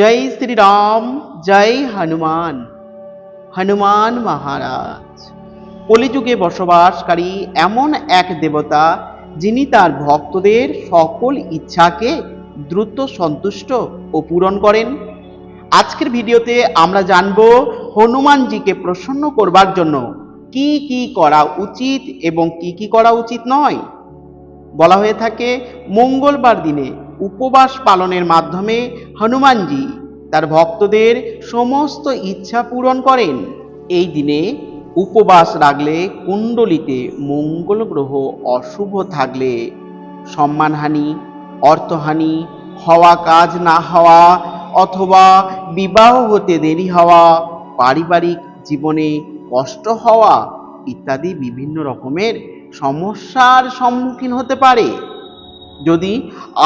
জয় শ্রীরাম, জয় হনুমান। হনুমান মহারাজ, কলিযুগে বসবাসকারী এমন এক দেবতা, যিনি তার ভক্তদের সকল ইচ্ছাকে দ্রুত সন্তুষ্ট ও পূরণ করেন। আজকের ভিডিওতে আমরা জানব হনুমানজিকে প্রসন্ন করবার জন্য কি কি করা উচিত এবং কি কি করা উচিত নয়। বলা হয়ে থাকে, মঙ্গলবার দিনে উপবাস পালনের মাধ্যমে হনুমানজি তার ভক্তদের সমস্ত ইচ্ছা পূরণ করেন। এই দিনে উপবাস রাখলে কুণ্ডলিতে মঙ্গল গ্রহ অশুভ থাকলে সম্মানহানি, অর্থহানি, হওয়া কাজ না হওয়া অথবা বিবাহ হতে দেরি হওয়া, পারিবারিক জীবনে কষ্ট হওয়া ইত্যাদি বিভিন্ন রকমের সমস্যার সম্মুখীন হতে পারে। যদি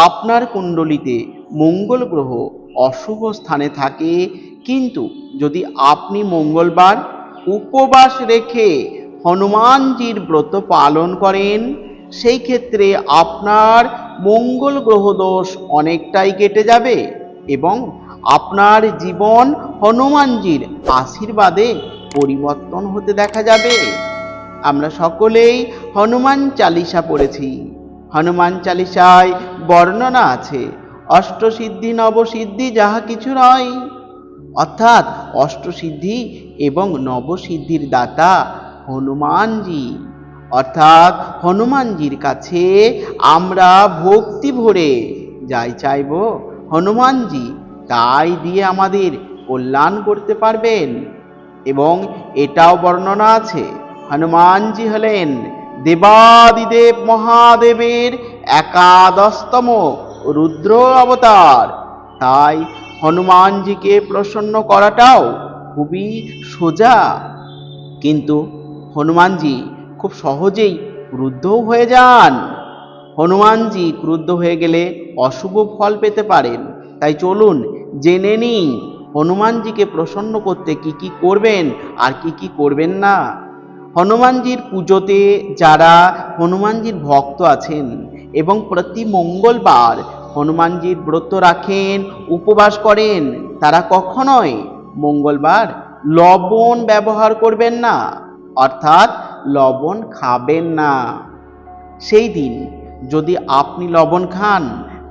আপনার কুণ্ডলিতে মঙ্গল গ্রহ অশুভ স্থানে থাকে, কিন্তু যদি আপনি মঙ্গলবার উপবাস রেখে হনুমানজির ব্রত পালন করেন, সেই ক্ষেত্রে আপনার মঙ্গল গ্রহ দোষ অনেকটাই কেটে যাবে এবং আপনার জীবন হনুমানজির আশীর্বাদে পরিবর্তন হতে দেখা যাবে। আমরা সকলেই হনুমান চালিসা পড়েছি। হনুমান চালিসায় বর্ণনা আছে, অষ্টসিদ্ধি, নবসিদ্ধি যাহা কিছু নয়। অর্থাৎ অষ্টসিদ্ধি এবং নবসিদ্ধির দাতা হনুমানজি। অর্থাৎ হনুমানজির কাছে আমরা ভক্তি ভরে যাই চাইব, হনুমানজি, তাই দিয়ে আমাদের কল্যাণ করতে পারবেন? এবং এটাও বর্ণনা আছে, হনুমানজি হলেন দেবাদিদেব মহাদেবের একাদশতম রুদ্র অবতার। তাই হনুমানজিকে প্রসন্ন করাটাও খুবই সোজা। কিন্তু হনুমানজি খুব সহজেই ক্রুদ্ধও হয়ে যান। হনুমানজি ক্রুদ্ধ হয়ে গেলে অশুভ ফল পেতে পারেন। তাই চলুন জেনে নিই, হনুমানজিকে প্রসন্ন করতে কি কি করবেন আর কি কি করবেন না। হনুমানজির পুজোতে যারা হনুমানজির ভক্ত আছেন এবং প্রতি মঙ্গলবার হনুমানজির ব্রত রাখেন, উপবাস করেন, তারা কখনোই মঙ্গলবার লবণ ব্যবহার করবেন না, অর্থাৎ লবণ খাবেন না। সেই দিন যদি আপনি লবণ খান,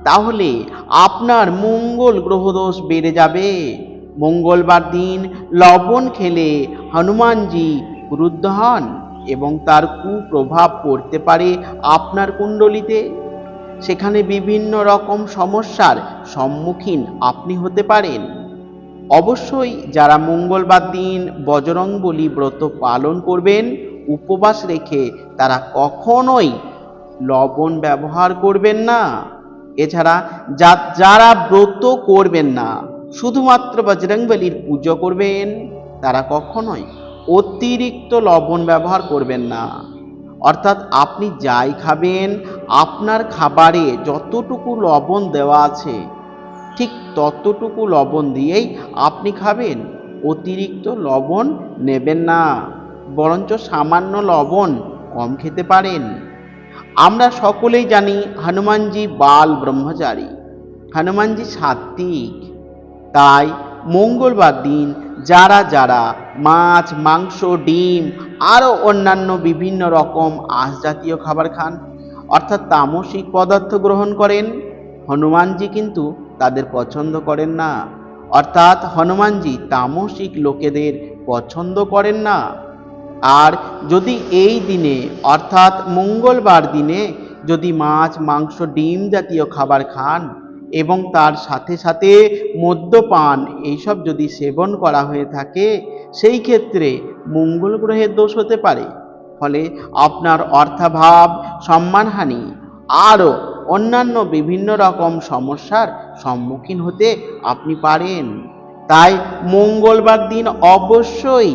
তাহলে আপনার মঙ্গল গ্রহদোষ বেড়ে যাবে। মঙ্গলবার দিন লবণ খেলে হনুমানজি ক্রুদ্ধ হন এবং তার কুপ্রভাব পড়তে পারে আপনার কুণ্ডলিতে। সেখানে বিভিন্ন রকম সমস্যার সম্মুখীন আপনি হতে পারেন। অবশ্যই যারা মঙ্গলবার দিন বজরংবলী ব্রত পালন করবেন, উপবাস রেখে তারা কখনোই লবণ ব্যবহার করবেন না। এছাড়া যা যারা ব্রত করবেন না, শুধুমাত্র বজরংবলীর পুজো করবেন, তারা কখনোই অতিরিক্ত লবণ ব্যবহার করবেন না। অর্থাৎ আপনি যাই খাবেন, আপনার খাবারে যতটুকু লবণ দেওয়া আছে, ঠিক ততটুকু লবণ দিয়েই আপনি খাবেন। অতিরিক্ত লবণ নেবেন না, বরঞ্চ সামান্য লবণ কম খেতে পারেন। আমরা সকলেই জানি হনুমানজি বাল ব্রহ্মচারী। হনুমানজি সাত্বিক। তাই মঙ্গলবার দিন যারা যারা মাছ, মাংস, ডিম আরও অন্যান্য বিভিন্ন রকম আঁশ জাতীয় খাবার খান, অর্থাৎ তামসিক পদার্থ গ্রহণ করেন, হনুমানজি কিন্তু তাদের পছন্দ করেন না। অর্থাৎ হনুমানজি তামসিক লোকেদের পছন্দ করেন না। আর যদি এই দিনে, অর্থাৎ মঙ্গলবার দিনে যদি মাছ, মাংস, ডিম জাতীয় খাবার খান এবং তার সাথে সাথে মদ্যপান, এইসব যদি সেবন করা হয়ে থাকে, সেই ক্ষেত্রে মঙ্গল গ্রহের দোষ হতে পারে। ফলে আপনার অর্থাভাব, সম্মানহানি, আরও অন্যান্য বিভিন্ন রকম সমস্যার সম্মুখীন হতে আপনি পারেন। তাই মঙ্গলবার দিন অবশ্যই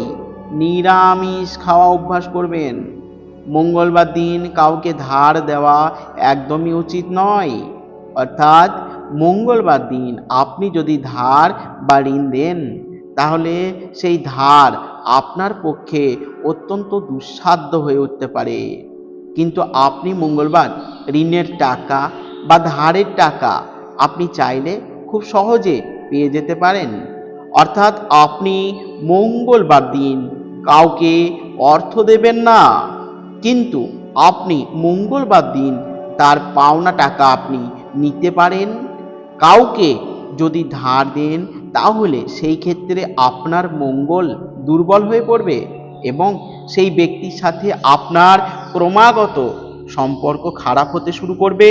নিরামিষ খাওয়া অভ্যাস করবেন। মঙ্গলবার দিন কাউকে ধার দেওয়া একদমই উচিত নয়। অর্থাৎ মঙ্গলবার দিন আপনি যদি ধার বা ঋণ দেন, তাহলে সেই ধার আপনার পক্ষে অত্যন্ত দুঃসাধ্য হয়ে উঠতে পারে। কিন্তু আপনি মঙ্গলবার ঋণের টাকা বা ধারের টাকা আপনি চাইলে খুব সহজে পেয়ে যেতে পারেন। অর্থাৎ আপনি মঙ্গলবার দিন কাউকে অর্থ দেবেন না, কিন্তু আপনি মঙ্গলবার দিন তার পাওনা টাকা আপনি নিতে পারেন। কাউকে যদি ধার দেন, তাহলে সেই ক্ষেত্রে আপনার মঙ্গল দুর্বল হয়ে পড়বে এবং সেই ব্যক্তির সাথে আপনার ক্রমাগত সম্পর্ক খারাপ হতে শুরু করবে।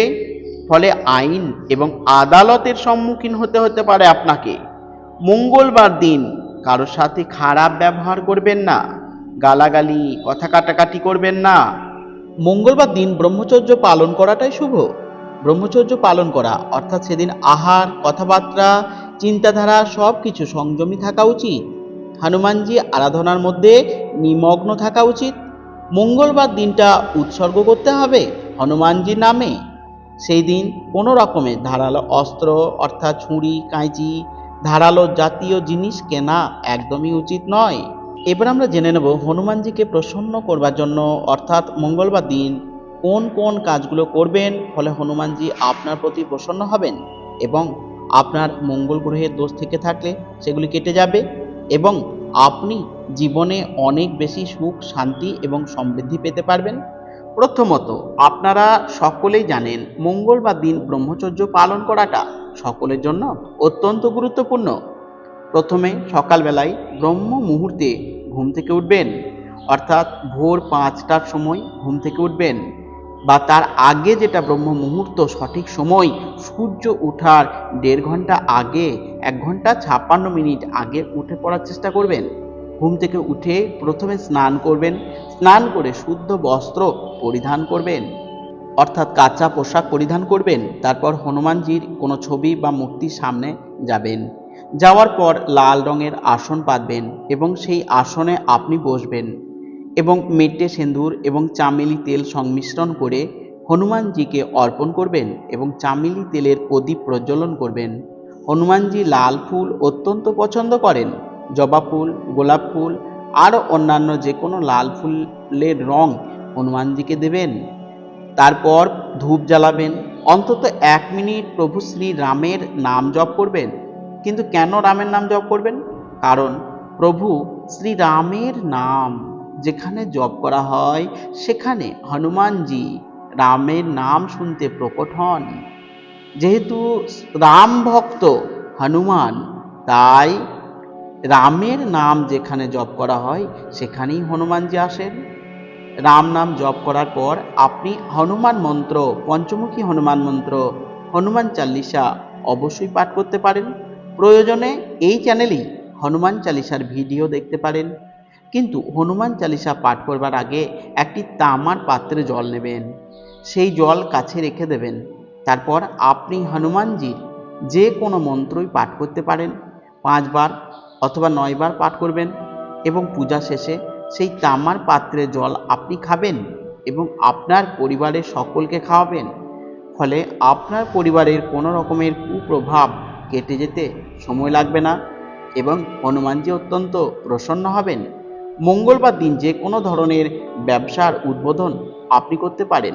ফলে আইন এবং আদালতের সম্মুখীন হতে হতে পারে আপনাকে। মঙ্গলবার দিন কারোর সাথে খারাপ ব্যবহার করবেন না, গালাগালি, কথা কাটাকাটি করবেন না। মঙ্গলবার দিন ব্রহ্মচর্য পালন করাটাই শুভ। ব্রহ্মচর্য পালন করা, অর্থাৎ সেদিন আহার, কথাবার্তা, চিন্তাধারা সব কিছু সংযমী থাকা উচিত। হনুমানজি আরাধনার মধ্যে নিমগ্ন থাকা উচিত। মঙ্গলবার দিনটা উৎসর্গ করতে হবে হনুমানজির নামে। সেই দিন কোনো রকমের ধারালো অস্ত্র, অর্থাৎ ছুরি কাঁচি ধারালো জাতীয় জিনিস কেনা একদমই উচিত নয়। এবার আমরা জেনে নেব হনুমানজিকে প্রসন্ন করবার জন্য, অর্থাৎ মঙ্গলবার দিন কোন কোন কাজগুলো করবেন, ফলে হনুমানজি আপনার প্রতি প্রসন্ন হবেন এবং আপনার মঙ্গল গ্রহের দোষ থেকে থাকলে সেগুলি কেটে যাবে এবং আপনি জীবনে অনেক বেশি সুখ, শান্তি এবং সমৃদ্ধি পেতে পারবেন। প্রথমত, আপনারা সকলেই জানেন মঙ্গলবার দিন ব্রহ্মচর্য পালন করাটা সকলের জন্য অত্যন্ত গুরুত্বপূর্ণ। প্রথমে সকালবেলায় ব্রহ্ম মুহূর্তে ঘুম থেকে উঠবেন, অর্থাৎ ভোর পাঁচটার সময় ঘুম থেকে উঠবেন। বা তার আগে যেটা ব্রহ্ম মুহূর্ত সঠিক সময় সূর্য ওঠার দেড় ঘণ্টা আগে, এক ঘণ্টা ছাপ্পান্ন মিনিট আগে উঠে পড়ার চেষ্টা করবেন। ঘুম থেকে উঠে প্রথমে স্নান করবেন। স্নান করে শুদ্ধ বস্ত্র পরিধান করবেন। অর্থাৎ কাঁচা পোশাক পরিধান করবেন। তারপর হনুমানজির কোনো ছবি বা মূর্তির সামনে যাবেন। যাওয়ার পর লাল রঙের আসন পাতবেন এবং সেই আসনে আপনি বসবেন। এবং মেটে সিঁদুর এবং চামেলি তেল সংমিশ্রণ করে হনুমানজিকে অর্পণ করবেন এবং চামেলি তেলের প্রদীপ প্রজ্বলন করবেন। হনুমানজি লাল ফুল অত্যন্ত পছন্দ করেন। জবা ফুল, গোলাপ ফুল, আরও অন্যান্য যে কোনো লাল ফুলের রং হনুমানজিকে দেবেন। তারপর ধূপ জ্বালাবেন। অন্তত এক মিনিট প্রভু শ্রী রামের নাম জপ করবেন। কিন্তু কেন রামের নাম জপ করবেন? কারণ প্রভু শ্রী রামের নাম। যেখানে জপ করা হয়, সেখানে হনুমানজি রামের নাম শুনতে প্রকট হন। যেহেতু রাম ভক্ত হনুমান, তাই রামের নাম যেখানে জপ করা হয়, সেখানেই হনুমানজি আসেন। রাম নাম জপ করার পর আপনি হনুমান মন্ত্র, পঞ্চমুখী হনুমান মন্ত্র, হনুমান চাল্লিশা অবশ্যই পাঠ করতে পারেন। প্রয়োজনে এই চ্যানেলেই হনুমান চালিসার ভিডিও দেখতে পারেন। কিন্তু হনুমান চালিসা পাঠ করবার আগে একটি তামার পাত্রে জল নেবেন। সেই জল কাছে রেখে দেবেন। তারপর আপনি হনুমানজির যে কোনো মন্ত্রই পাঠ করতে পারেন। পাঁচবার অথবা নয়বার পাঠ করবেন এবং পূজা শেষে সেই তামার পাত্রে জল আপনি খাবেন এবং আপনার পরিবারের সকলকে খাওয়াবেন। ফলে আপনার পরিবারের কোনো রকমের কুপ্রভাব কেটে যেতে সময় লাগবে না এবং হনুমানজি অত্যন্ত প্রসন্ন হবেন। মঙ্গলবার দিন যে কোনো ধরনের ব্যবসার উদ্বোধন আপনি করতে পারেন।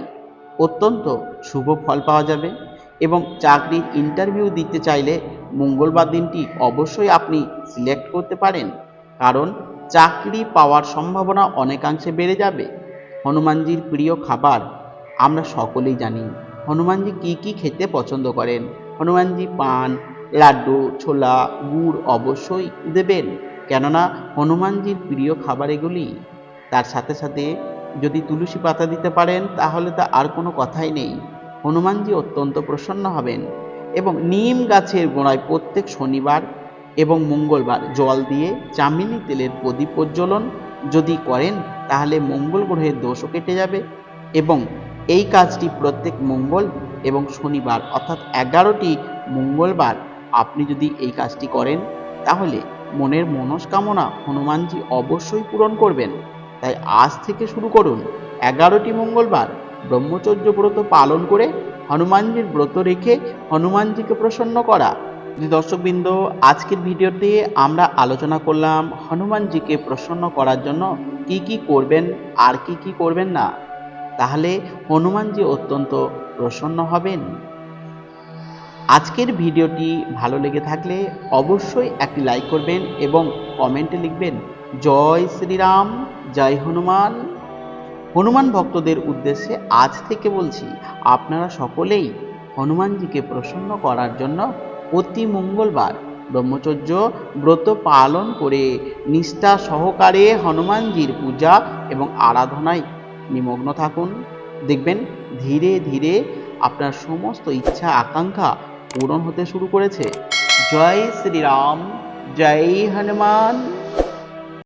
অত্যন্ত শুভ ফল পাওয়া যাবে এবং চাকরির ইন্টারভিউ দিতে চাইলে মঙ্গলবার দিনটি অবশ্যই আপনি সিলেক্ট করতে পারেন। কারণ চাকরি পাওয়ার সম্ভাবনা অনেকাংশে বেড়ে যাবে। হনুমানজির প্রিয় খাবার আমরা সকলেই জানি। হনুমানজি কি কি খেতে পছন্দ করেন? হনুমানজি পান, লাড্ডু, ছোলা, গুড় অবশ্যই দেবেন। কেননা হনুমানজির প্রিয় খাবার এগুলি তার সাথে সাথে যদি তুলসী পাতা দিতে পারেন, তাহলে তা আর কোনো কথাই নেই। হনুমানজি অত্যন্ত প্রসন্ন হবেন এবং নিম গাছের গোড়ায় প্রত্যেক শনিবার এবং মঙ্গলবার জল দিয়ে চামিনি তেলের প্রদীপ প্রজ্বলন যদি করেন, তাহলে মঙ্গল গ্রহের দোষও কেটে যাবে এবং এই কাজটি প্রত্যেক মঙ্গল এবং শনিবার অর্থাৎ এগারোটি মঙ্গলবার আপনি যদি এই কাজটি করেন, তাহলে মনের মনস্কামনা হনুমানজি অবশ্যই পূরণ করবেন। তাই আজ থেকে শুরু করুন। এগারোটি মঙ্গলবার ব্রহ্মচর্য ব্রত পালন করে হনুমানজির ব্রত রেখে হনুমানজিকে প্রসন্ন করা। দর্শকবৃন্দ, আজকের ভিডিওতে আমরা আলোচনা করলাম হনুমানজিকে প্রসন্ন করার জন্য কি কি করবেন, আর কি কি করবেন না। তাহলে হনুমানজি অত্যন্ত প্রসন্ন হবেন। আজকের ভিডিওটি ভালো লেগে থাকলে অবশ্যই একটি লাইক করবেন এবং কমেন্টে লিখবেন, জয় শ্রীরাম, জয় হনুমান। হনুমান ভক্তদের উদ্দেশ্যে আজ থেকে বলছি, আপনারা সকলেই হনুমানজিকে প্রসন্ন করার জন্য প্রতি মঙ্গলবার ব্রহ্মচর্য ব্রত পালন করে নিষ্ঠা সহকারে হনুমানজির পূজা এবং আরাধনায় নিমগ্ন থাকুন। দেখবেন ধীরে ধীরে আপনার সমস্ত ইচ্ছা, আকাঙ্ক্ষা পূরণ হতে শুরু করেছে। জয় শ্রীরাম জয় হনুমান।